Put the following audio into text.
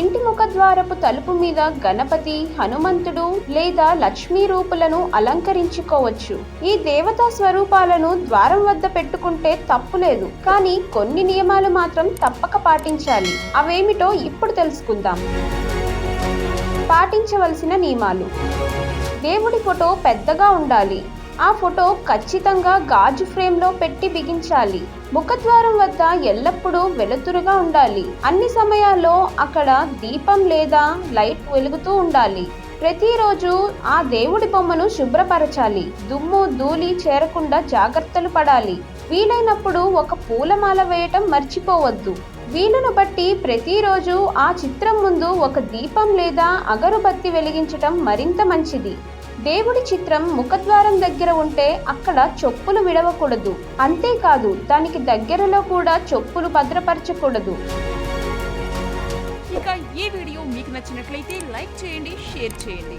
ఇంటి ముఖద్వారపు తలుపు మీద గణపతి హనుమంతుడు లేదా లక్ష్మీ రూపులను అలంకరించుకోవచ్చు. ఈ దేవతా స్వరూపాలను ద్వారం వద్ద పెట్టుకుంటే తప్పులేదు కానీ కొన్ని నియమాలు మాత్రం తప్పక పాటించాలి. అవేమిటో ఇప్పుడు తెలుసుకుందాం. పాటించవలసిన నియమాలు. దేవుడి ఫోటో పెద్దగా ఉండాలి. ఆ ఫోటో ఖచ్చితంగా గాజు ఫ్రేమ్లో పెట్టి బిగించాలి. ముఖద్వారం వద్ద ఎల్లప్పుడూ వెలుతురుగా ఉండాలి. అన్ని సమయాల్లో అక్కడ దీపం లేదా లైట్ వెలుగుతూ ఉండాలి. ప్రతిరోజు ఆ దేవుడి బొమ్మను శుభ్రపరచాలి. దుమ్ము ధూళి చేరకుండా జాగ్రత్తలు పడాలి. వీలైనప్పుడు ఒక పూలమాల వేయటం మర్చిపోవద్దు. వీలును బట్టి ప్రతిరోజు ఆ చిత్రం ముందు ఒక దీపం లేదా అగరుబత్తి వెలిగించటం మరింత మంచిది. దేవుడి చిత్రం ముఖద్వారం దగ్గర ఉంటే అక్కడ చొప్పులు విడవకూడదు. అంతేకాదు దానికి దగ్గరలో కూడా చొప్పులు భద్రపరచకూడదు. ఇక ఈ వీడియో మీకు నచ్చినట్లయితే లైక్ చేయండి షేర్ చేయండి.